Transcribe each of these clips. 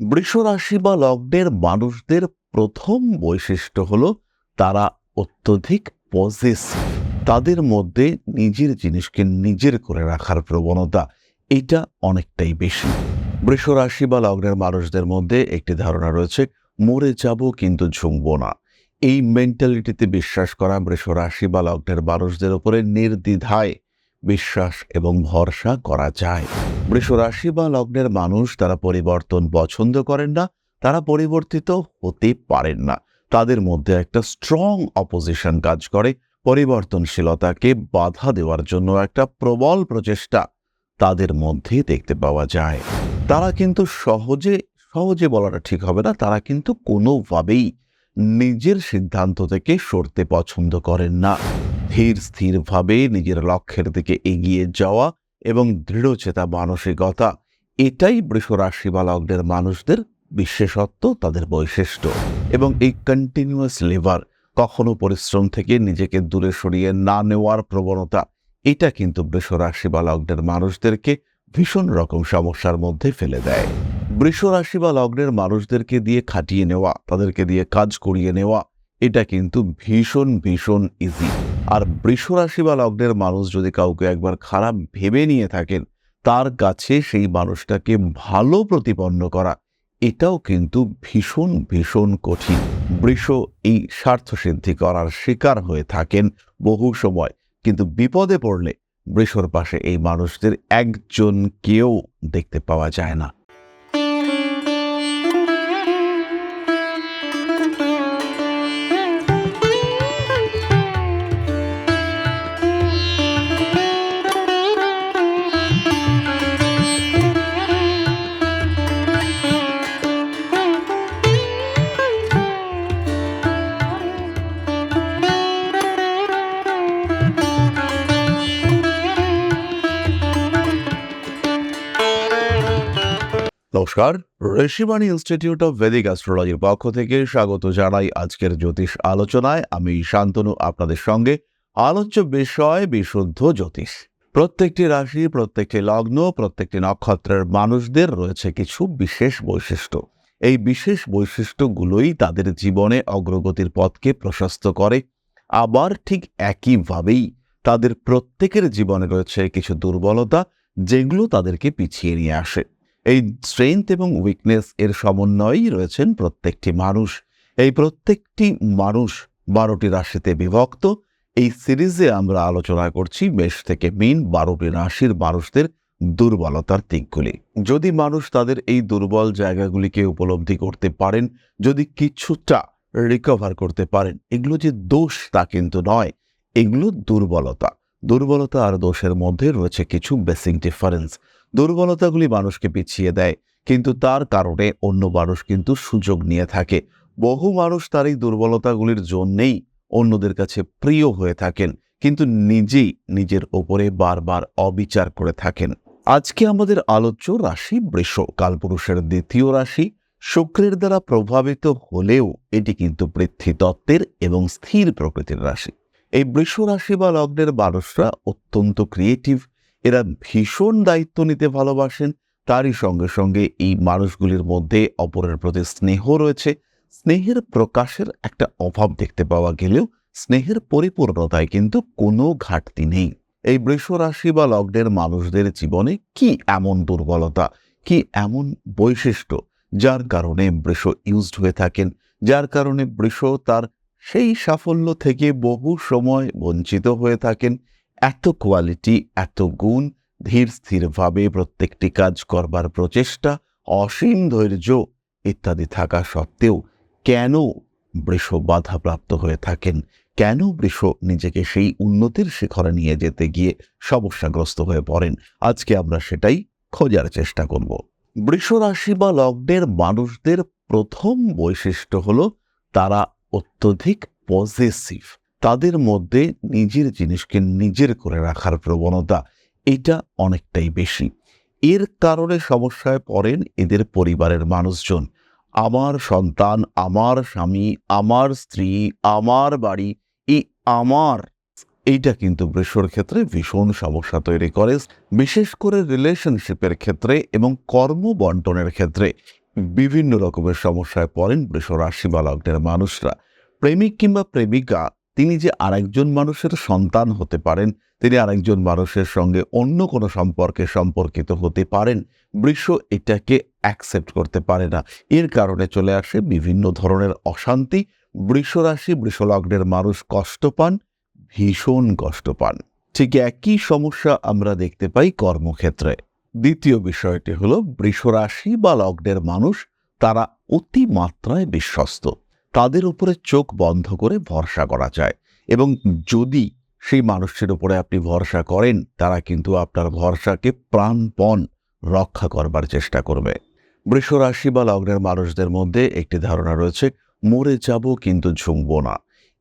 বৃষ রাশি বা লগ্নের মানুষদের প্রথম বৈশিষ্ট্য হল তারা অত্যধিক পজেসিভ তাদের মধ্যে নিজের জিনিসকে নিজের করে রাখার প্রবণতা, এটা অনেকটাই বেশি। বৃষ রাশি বা লগ্নের মানুষদের মধ্যে একটি ধারণা রয়েছে, মরে যাব কিন্তু ঝুঁকব না। এই মেন্টালিটিতে বিশ্বাস করা বৃষ রাশি বা লগ্নের মানুষদের উপরে নির্দ্বিধায় বিশ্বাস এবং ভরসা করা যায়। বৃষ রাশি বা লগ্নের মানুষ তারা পরিবর্তন পছন্দ করেন না, তারা পরিবর্তিত হতে পারেন না। তাদের মধ্যে একটা স্ট্রং অপোজিশন কাজ করে, পরিবর্তনশীলতাকে বাধা দেওয়ার জন্য একটা প্রবল প্রচেষ্টা তাদের মধ্যে দেখতে পাওয়া যায়। তারা কিন্তু সহজে সহজে বলাটা ঠিক হবে না, তারা কিন্তু কোনোভাবেই নিজের সিদ্ধান্ত থেকে সরতে পছন্দ করেন না। ধীর স্থিরভাবে নিজের লক্ষ্যের দিকে এগিয়ে যাওয়া এবং দৃঢ়চেতা মানসিকতা, এটাই বৃষ রাশি মানুষদের বিশেষত্ব, তাদের বৈশিষ্ট্য। এবং এই কন্টিনিউয়াস লেবার কখনো পরিশ্রম থেকে নিজেকে দূরে সরিয়ে না নেওয়ার প্রবণতা, এটা কিন্তু বৃষ রাশি মানুষদেরকে ভীষণ রকম সমস্যার মধ্যে ফেলে দেয়। বৃষ রাশি বা লগ্নের মানুষদেরকে দিয়ে খাটিয়ে নেওয়া, তাদেরকে দিয়ে কাজ করিয়ে নেওয়া এটা কিন্তু ভীষণ ভীষণ ইজি আর বৃষ রাশি বা লগ্নের মানুষ যদি কাউকে একবার খারাপ ভেবে নিয়ে থাকেন, তার কাছে সেই মানুষটাকে ভালো প্রতিপন্ন করা, এটাও কিন্তু ভীষণ ভীষণ কঠিন। বৃষ এই স্বার্থসিদ্ধি করার শিকার হয়ে থাকেন বহু সময়, কিন্তু বিপদে পড়লে বৃষর পাশে এই মানুষদের একজন কেউ দেখতে পাওয়া যায় না। নমস্কার। ঋষিবাণী ইনস্টিটিউট অব ভেদিক অ্যাস্ট্রোলজির পক্ষ থেকে স্বাগত জানাই আজকের জ্যোতিষ আলোচনায়। আমি শান্তনু, আপনাদের সঙ্গে আলোচ্য বিষয় বিশুদ্ধ জ্যোতিষ। প্রত্যেকটি রাশি, প্রত্যেকটি লগ্ন, প্রত্যেকটি নক্ষত্রের মানুষদের রয়েছে কিছু বিশেষ বৈশিষ্ট্য। এই বিশেষ বৈশিষ্ট্যগুলোই তাদের জীবনে অগ্রগতির পথকে প্রশস্ত করে। আবার ঠিক একইভাবেই তাদের প্রত্যেকের জীবনে রয়েছে কিছু দুর্বলতা, যেগুলো তাদেরকে পিছিয়ে নিয়ে আসে। এই স্ট্রেংথ এবং উইকনেস এর সমন্বয়েই রয়েছেন প্রত্যেকটি মানুষ। এই প্রত্যেকটি মানুষ বারোটি রাশিতে বিভক্ত। এই সিরিজে আমরা আলোচনা করছি মেষ থেকে মিন, বারোটি রাশির মানুষদের দুর্বলতার দিকগুলি। যদি মানুষ তাদের এই দুর্বল জায়গাগুলিকে উপলব্ধি করতে পারেন, যদি কিছুটা রিকভার করতে পারেন, এগুলো যে দোষ তা কিন্তু নয়, এগুলো দুর্বলতা। দুর্বলতা আর দোষের মধ্যে রয়েছে কিছু বেসিক ডিফারেন্স দুর্বলতাগুলি মানুষকে পিছিয়ে দেয়, কিন্তু তার কারণে অন্য মানুষ কিন্তু সুযোগ নিয়ে থাকে। বহু মানুষ তার এই দুর্বলতাগুলির জন্যেই অন্যদের কাছে প্রিয় হয়ে থাকেন, কিন্তু নিজেই নিজের ওপরে বারবার অবিচার করে থাকেন। আজকে আমাদের আলোচ্য রাশি বৃষ, কালপুরুষের দ্বিতীয় রাশি, শুক্রের দ্বারা প্রভাবিত হলেও এটি কিন্তু পৃথ্বীতত্ত্বের এবং স্থির প্রকৃতির রাশি। এই বৃষ রাশি বা লগ্নের মানুষরা অত্যন্ত ক্রিয়েটিভ এরা ভীষণ দায়িত্ব নিতে ভালোবাসেন। তারই সঙ্গে সঙ্গে এই মানুষগুলির মধ্যে অপরের প্রতি স্নেহ রয়েছে। স্নেহের প্রকাশের একটা অভাব দেখতে পাওয়া গেলেও স্নেহের পরিপূর্ণতায় কিন্তু কোনো ঘাটতি নেই। এই বৃষ রাশি বা লগ্নের মানুষদের জীবনে কি এমন দুর্বলতা, কি এমন বৈশিষ্ট্য যার কারণে বৃষ ইউজড হয়ে থাকেন, যার কারণে বৃষ তার সেই সাফল্য থেকে বহু সময় বঞ্চিত হয়ে থাকেন? এত কোয়ালিটি এত গুণ, ধীর স্থিরভাবে প্রত্যেকটি কাজ করবার প্রচেষ্টা, অসীম ধৈর্য ইত্যাদি থাকা সত্ত্বেও কেন বৃষ বাধাপ্রাপ্ত হয়ে থাকেন? কেন বৃষ নিজেকে সেই উন্নতির শিখরে নিয়ে যেতে গিয়ে সমস্যাগ্রস্ত হয়ে পড়েন? আজকে আমরা সেটাই খোঁজার চেষ্টা করব। বৃষ রাশি বা লগ্নের মানুষদের প্রথম বৈশিষ্ট্য হল তারা অত্যধিক পজেসিভ তাদের মধ্যে নিজের জিনিসকে নিজের করে রাখার প্রবণতা এটা অনেকটাই বেশি। এর কারণে সমস্যায় পড়েন এদের পরিবারের মানুষজন। আমার সন্তান, আমার স্বামী, আমার স্ত্রী, আমার বাড়ি এই আমার। এইটা কিন্তু বৃষর ক্ষেত্রে ভীষণ সমস্যা তৈরি করে। বিশেষ করে রিলেশনশিপের ক্ষেত্রে এবং কর্ম বন্টনের ক্ষেত্রে বিভিন্ন রকমের সমস্যায় পড়েন বৃষ রাশি মানুষরা। প্রেমিক কিংবা প্রেমিকা তিনি যে আরেকজন মানুষের সন্তান হতে পারেন, তিনি আরেকজন মানুষের সঙ্গে অন্য কোনো সম্পর্কে সম্পর্কিত হতে পারেন বৃষ এটাকে অ্যাকসেপ্ট করতে পারে না। এর কারণে চলে আসে বিভিন্ন ধরনের অশান্তি। বৃষরাশি বৃষলগ্নের মানুষ কষ্ট পান, ভীষণ কষ্ট পান। ঠিক একই সমস্যা আমরা দেখতে পাই কর্মক্ষেত্রে। দ্বিতীয় বিষয়টি হল বৃষরাশি বা লগ্নের মানুষ, তারা অতি মাত্রায় বিশ্বস্ত। তাদের উপরে চোখ বন্ধ করে ভরসা করা যায় এবং যদি সেই মানুষের উপরে আপনি ভরসা করেন, তারা কিন্তু আপনার ভরসাকে প্রাণপণ রক্ষা করবার চেষ্টা করবে। বৃষরাশি বা লগ্নের মানুষদের মধ্যে একটি ধারণা রয়েছে, মরে যাব কিন্তু ঝুঁকব না।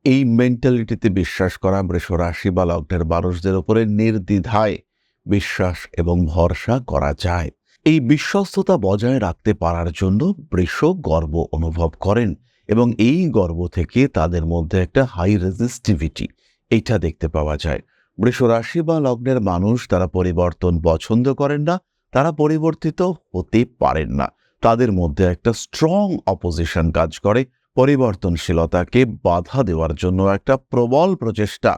এই মেন্টালিটিতে বিশ্বাস করা বৃষরাশি বা লগ্নের মানুষদের উপরে নির্দ্বিধায় বিশ্বাস এবং ভরসা করা যায়। এই বিশ্বস্ততা বজায় রাখতে পারার জন্য বৃষ গর্ব অনুভব করেন। এবং এই গর্ব থেকে তাদের মধ্যে একটা হাই রেজিস্টিভিটি এটা দেখতে পাওয়া যায়। বৃষ রাশি বা লগ্নের মানুষ তারা পরিবর্তন পছন্দ করেন না, তারা পরিবর্তিত হতে পারেন না। তাদের মধ্যে একটা স্ট্রং অপোজিশন কাজ করে, পরিবর্তনশীলতাকে বাধা দেওয়ার জন্য একটা প্রবল প্রচেষ্টা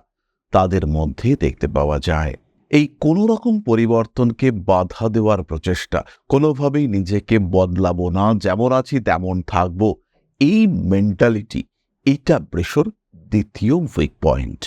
তাদের মধ্যে দেখতে পাওয়া যায়। এই কোনো রকম পরিবর্তনকে বাধা দেওয়ার প্রচেষ্টা কোনোভাবেই নিজেকে বদলাবো না, যেমন আছি তেমন থাকব। এই মেন্টালিটি এটা বৃষর দ্বিতীয় উইক পয়েন্ট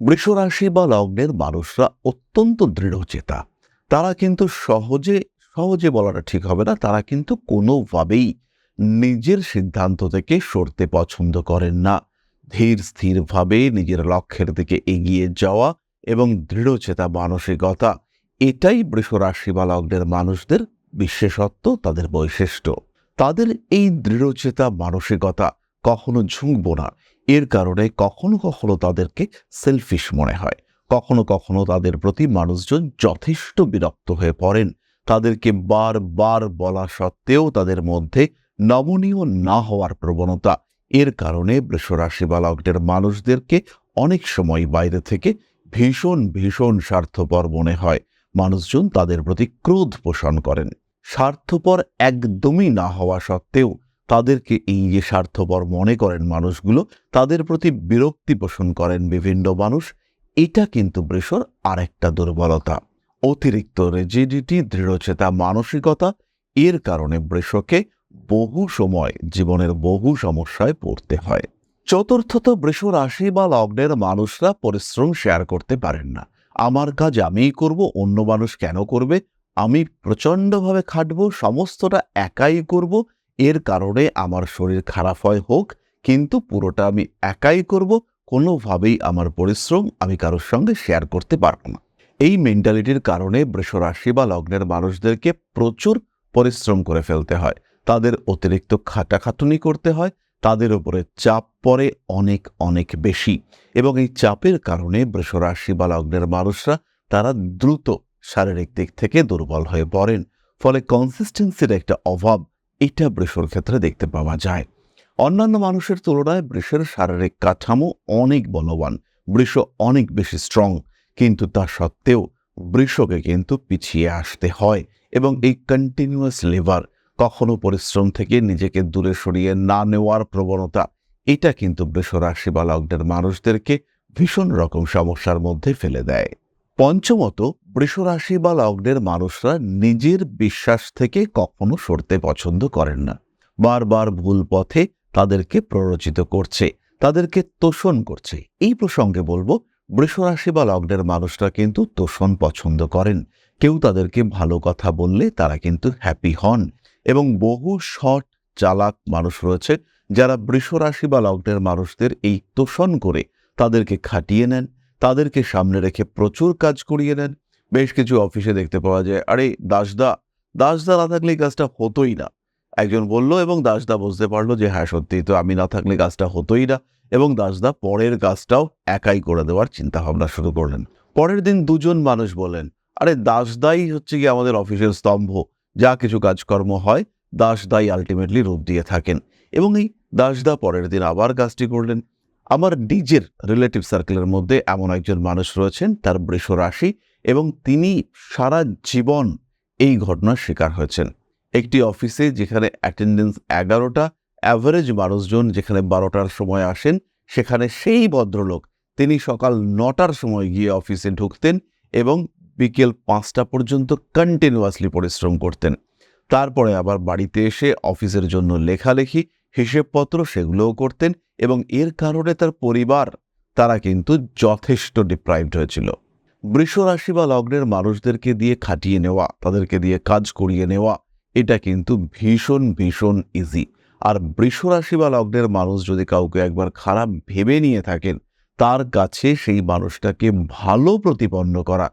বৃষরাশি বা লগ্নের মানুষরা অত্যন্ত দৃঢ়চেতা। তারা কিন্তু সহজে সহজে বলাটা ঠিক হবে না, তারা কিন্তু কোনোভাবেই নিজের সিদ্ধান্ত থেকে সরতে পছন্দ করেন না। ধীর, স্থিরভাবে নিজের লক্ষ্যের দিকে এগিয়ে যাওয়া এবং দৃঢ়চেতা মানসিকতা, এটাই বৃষরাশি বা লগ্নের মানুষদের বিশেষত্ব, তাদের বৈশিষ্ট্য। তাদের এই দৃঢ়চেতা মানসিকতা কখনো ঝুঁকব না। এর কারণে কখনো কখনো তাদেরকে সেলফিশ মনে হয়। কখনো কখনো তাদের প্রতি মানুষজন যথেষ্ট বিরক্ত হয়ে পড়েন। তাদেরকে বার বার বলা সত্ত্বেও তাদের মধ্যে নমনীয় না হওয়ার প্রবণতা। এর কারণে বৃষরাশি বা লগ্নের মানুষদেরকে অনেক সময় বাইরে থেকে ভীষণ ভীষণ স্বার্থপর মনে হয়। মানুষজন তাদের প্রতি ক্রোধ পোষণ করেন। স্বার্থপর একদমই না হওয়া সত্ত্বেও তাদেরকে এই যে স্বার্থপর মনে করেন মানুষগুলো, তাদের প্রতি বিরক্তি পোষণ করেন বিভিন্ন মানুষ, এটা কিন্তু বৃষর আরেকটা দুর্বলতা। অতিরিক্ত রেজিডিটি দৃঢ়চেতা, মানসিকতা এর কারণে বৃষকে বহু সময় জীবনের বহু সমস্যায় পড়তে হয়। চতুর্থত বৃষ রাশি বা লগ্নের মানুষরা পরিশ্রম শেয়ার করতে পারেন না। আমার কাজ আমিই করব, অন্য মানুষ কেন করবে? আমি প্রচণ্ডভাবে খাটব, সমস্তটা একাই করব, এর কারণে আমার শরীর খারাপ হয় হোক, কিন্তু পুরোটা আমি একাই করব, কোনোভাবেই আমার পরিশ্রম আমি কারোর সঙ্গে শেয়ার করতে পারব না। এই মেন্টালিটির কারণে বৃষরাশি বা লগ্নের মানুষদেরকে প্রচুর পরিশ্রম করে ফেলতে হয়। তাদের অতিরিক্ত খাটাখাটুনি করতে হয়, তাদের উপরে চাপ পড়ে অনেক অনেক বেশি। এবং এই চাপের কারণে বৃষরাশি বা লগ্নের মানুষরা তারা দ্রুত শারীরিক দিক থেকে দুর্বল হয়ে পড়েন, ফলে কনসিস্টেন্সির একটা অভাব এটা বৃষর ক্ষেত্রে দেখতে পাওয়া যায়। অন্যান্য মানুষের তুলনায় বৃষের শারীরিক কাঠামো অনেক বলবান, বৃষ অনেক বেশি স্ট্রং কিন্তু তা সত্ত্বেও বৃষকে কিন্তু পিছিয়ে আসতে হয় এবং এই কন্টিনিউয়াস লেবার কখনো পরিশ্রম থেকে নিজেকে দূরে সরিয়ে না নেওয়ার প্রবণতা, এটা কিন্তু বৃষরাশি বা লগ্নের মানুষদেরকে ভীষণ রকম সমস্যার মধ্যে ফেলে দেয়। পঞ্চমত, বৃষরাশি বা লগ্নের মানুষরা নিজের বিশ্বাস থেকে কখনো সরতে পছন্দ করেন না। বারবার ভুল পথে তাদেরকে প্ররোচিত করছে, তাদেরকে তোষণ করছে। এই প্রসঙ্গে বলব, বৃষরাশি বা লগ্নের মানুষরা কিন্তু তোষণ পছন্দ করেন। কেউ তাদেরকে ভালো কথা বললে তারা কিন্তু হ্যাপি হন এবং বহু শট চালাক মানুষ রয়েছে যারা বৃষরাশি বা লগ্নের মানুষদের এই তোষণ করে তাদেরকে খাটিয়ে নেন তাদেরকে সামনে রেখে প্রচুর কাজ করিয়ে নেন। বেশ কিছু অফিসে দেখতে পাওয়া যায়, আরে দাসদা দাসদা না থাকলে কাজটা হতোই না। একজন বলল, এবং দাসদা বুঝতে পারল যে হ্যাঁ সত্যি তো আমি না থাকলে কাজটা হতোই না। এবং দাসদা পরের কাজটাও একাই করে দেওয়ার চিন্তা ভাবনা শুরু করলেন। পরের দিন দুজন মানুষ বললেন, আরে দাসদাই হচ্ছে কি আমাদের অফিসের স্তম্ভ। যা কিছু কাজকর্ম হয়, দাসদাই আলটিমেটলি রূপ দিয়ে থাকেন। এবং এই দাসদা পরের দিন আবার কাজটি করলেন। আমার নিজের রিলেটিভ সার্কেলের মধ্যে এমন একজন মানুষ রয়েছেন, তার বৃষ রাশি এবং তিনি সারা জীবন এই ঘটনার শিকার হয়েছেন। একটি অফিসে যেখানে অ্যাটেন্ডেন্স এগারোটা অ্যাভারেজ মানুষজন যেখানে বারোটার সময় আসেন, সেখানে সেই ভদ্রলোক তিনি সকাল নটার সময় গিয়ে অফিসে ঢুকতেন এবং বিকেল পাঁচটা পর্যন্ত কন্টিনিউয়াসলি পরিশ্রম করতেন। তারপরে আবার বাড়িতে এসে অফিসের জন্য লেখালেখি হিসেবপত্র সেগুলোও করতেন এবং এর কারণে তার পরিবার, তারা কিন্তু যথেষ্ট ডিপ্রাইভড হয়েছিল। বৃষ রাশি বা লগ্নের মানুষদেরকে দিয়ে খাটিয়ে নেওয়া, তাদেরকে দিয়ে কাজ করিয়ে নেওয়া, এটা কিন্তু ভীষণ ভীষণ ইজি আর বৃষ রাশি বা লগ্নের মানুষ যদি কাউকে একবার খারাপ ভেবে নিয়ে থাকেন, তার কাছে সেই মানুষটাকে ভালো প্রতিপন্ন করা,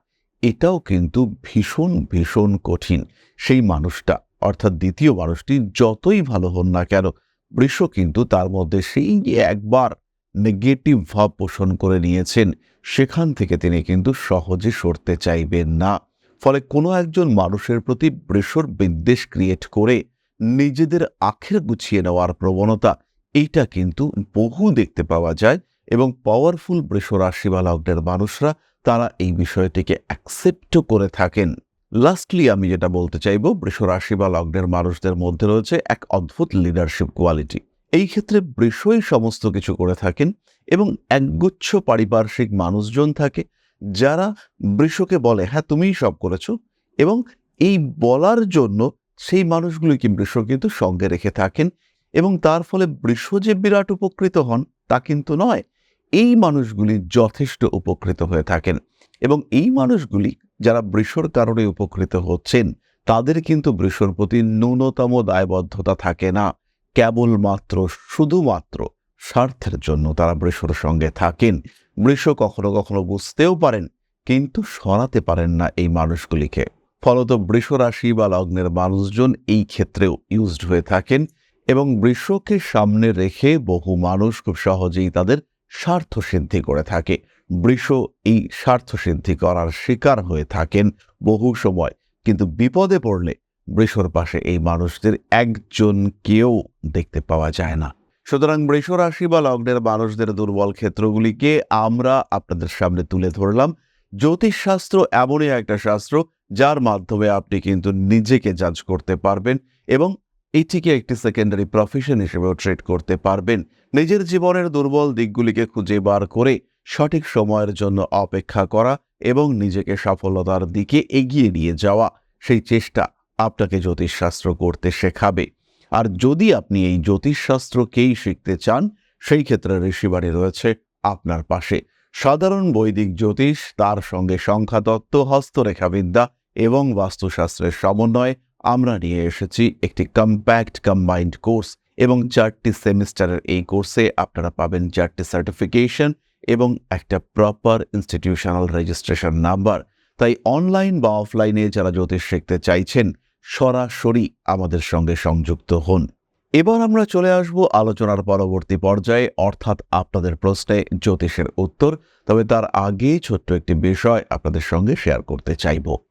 এটাও কিন্তু ভীষণ ভীষণ কঠিন। সেই মানুষটা, অর্থাৎ দ্বিতীয় মানুষটি যতই ভালো হন না কেন বৃষ কিন্তু তার মধ্যে সেই যে একবার নেগেটিভ ভাব পোষণ করে নিয়েছেন, সেখান থেকে তিনি কিন্তু সহজে সরতে চাইবেন না। ফলে কোনো একজন মানুষের প্রতি বৃষর বিদ্বেষ ক্রিয়েট করে নিজেদের আখের গুছিয়ে নেওয়ার প্রবণতা, এইটা কিন্তু বহু দেখতে পাওয়া যায় এবং পাওয়ারফুল বৃষ রাশি মানুষরা তারা এই বিষয়টিকে অ্যাকসেপ্টও করে থাকেন। লাস্টলি আমি যেটা বলতে চাইব, বৃষ রাশি বা লগ্নের মানুষদের মধ্যে রয়েছে এক অদ্ভুত লিডারশিপ কোয়ালিটি এই ক্ষেত্রে বৃষই সমস্ত কিছু করে থাকেন এবং একগুচ্ছ পারিপার্শ্বিক মানুষজন থাকে যারা বৃষকে বলে হ্যাঁ তুমিই সব করেছ। এবং এই বলার জন্য সেই মানুষগুলিকে বৃষ কিন্তু সঙ্গে রেখে থাকেন এবং তার ফলে বৃষ যে বিরাট উপকৃত হন তা কিন্তু নয়, এই মানুষগুলি যথেষ্ট উপকৃত হয়ে থাকেন এবং এই মানুষগুলি যারা বৃষর কারণে উপকৃত হচ্ছেন, তাদের কিন্তু বৃষর প্রতি ন্যূনতম দায়বদ্ধতা থাকে না। কেবলমাত্র, শুধুমাত্র স্বার্থের জন্য তারা বৃষর সঙ্গে থাকেন। বৃষ কখনো কখনো বুঝতেও পারেন, কিন্তু সরাতে পারেন না এই মানুষগুলিকে। ফলত বৃষ রাশি বা লগ্নের মানুষজন এই ক্ষেত্রেও ইউজড হয়ে থাকেন এবং বৃষকে সামনে রেখে বহু মানুষ খুব সহজেই তাদের স্বার্থ সিদ্ধি করে থাকে। বৃষ এই স্বার্থ সিদ্ধি করার শিকার হয়ে থাকেন বহু সময়। কিন্তু বিপদে পড়লে বৃষর পাশে এই মানুষদের একজন কেউ দেখতে পাওয়া যায় না। সুতরাং বৃষ রাশি বা লগ্নের মানুষদের দুর্বল ক্ষেত্রগুলিকে আমরা আপনাদের সামনে তুলে ধরলাম। জ্যোতিষশাস্ত্র এমনই একটা শাস্ত্র, যার মাধ্যমে আপনি কিন্তু নিজেকে জাজ করতে পারবেন এবং এটিকে একটি সেকেন্ডারি প্রফেশন হিসেবেও ট্রিট করতে পারবেন। নিজের জীবনের দুর্বল দিকগুলিকে খুঁজে বার করে সঠিক সময়ের জন্য অপেক্ষা করা এবং নিজেকে সফলতার দিকে এগিয়ে নিয়ে যাওয়া, সেই চেষ্টা আপনাকে জ্যোতিষশাস্ত্র করতে শেখাবে। আর যদি আপনি এই জ্যোতিষশাস্ত্রকেই শিখতে চান, সেই ক্ষেত্রে ঋষিবাড়ি রয়েছে আপনার পাশে। সাধারণ বৈদিক জ্যোতিষ, তার সঙ্গে সংখ্যাতত্ত্ব, হস্তরেখাবিদ্যা এবং বাস্তুশাস্ত্রের সমন্বয়ে আমরা নিয়ে এসেছি একটি কম্প্যাক্ট কম্বাইন্ড কোর্স এবং চারটি সেমিস্টারের এই কোর্সে আপনারা পাবেন চারটি সার্টিফিকেশন এবং একটা প্রপার ইনস্টিটিউশনাল রেজিস্ট্রেশন নাম্বার তাই অনলাইন বা অফলাইনে যারা জ্যোতিষ শিখতে চাইছেন, সরাসরি আমাদের সঙ্গে সংযুক্ত হন। এবার আমরা চলে আসব আলোচনার পরবর্তী পর্যায়ে, অর্থাৎ আপনাদের প্রশ্নে জ্যোতিষের উত্তর। তবে তার আগে ছোট্ট একটি বিষয় আপনাদের সঙ্গে শেয়ার করতে চাইব।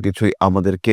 কিছুই আমাদেরকে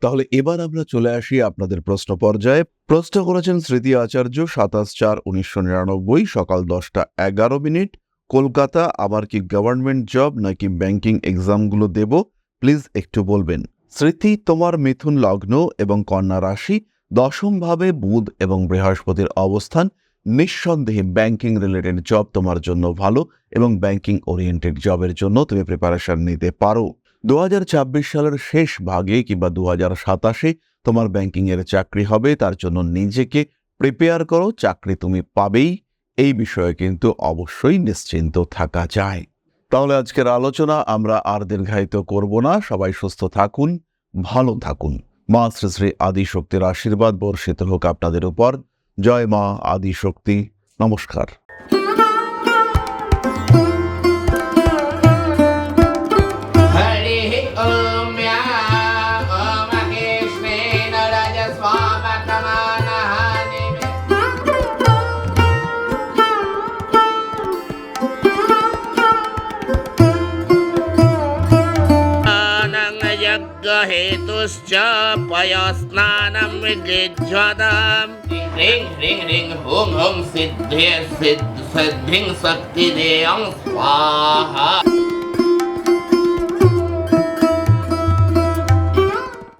তাহলে এবার আমরা চলে আসি আপনাদের প্রশ্ন পর্যায়ে প্রশ্ন করেছেন স্মৃতি আচার্য, সাতাশ চার উনিশশো নিরানব্বই, সকাল দশটা এগারো মিনিট। কলকাতা, আবার কি গভর্নমেন্ট জব নাকি ব্যাংকিং এক্সামগুলো দেব? প্লিজ একটু বলবেন। স্মৃতি, তোমার মিথুন লগ্ন এবং কন্যা রাশি দশমভাবে বুধ এবং বৃহস্পতির অবস্থান, নিঃসন্দেহে ব্যাংকিং রিলেটেড জব তোমার জন্য ভালো এবং ব্যাংকিং ওরিয়েন্টেড জবের জন্য তুমি প্রিপারেশন নিতে পারো। দু হাজার ছাব্বিশ সালের শেষ ভাগে কিংবা দু সাতাশে তোমার ব্যাংকিংয়ের চাকরি হবে, তার জন্য নিজেকে প্রিপেয়ার করো, চাকরি তুমি পাবেই। এই বিষয়ে কিন্তু অবশ্যই নিশ্চিন্ত থাকা যায়। তাহলে আজকের আলোচনা আমরা আর দীর্ঘায়িত করব না। সবাই সুস্থ থাকুন, ভালো থাকুন। মা শ্রী শ্রী আদিশক্তির আশীর্বাদ বর্ষিত হোক আপনাদের উপর। জয় মা আদিশক্তি। নমস্কার। यज्ञहेतुश्च पयस्नानं विजिज्वदाम् ह्रीं ह्रीं ह्रीं हुं हुं सिद्धे सिद्ध सिद्धिं शक्तिदेयं स्वाहा।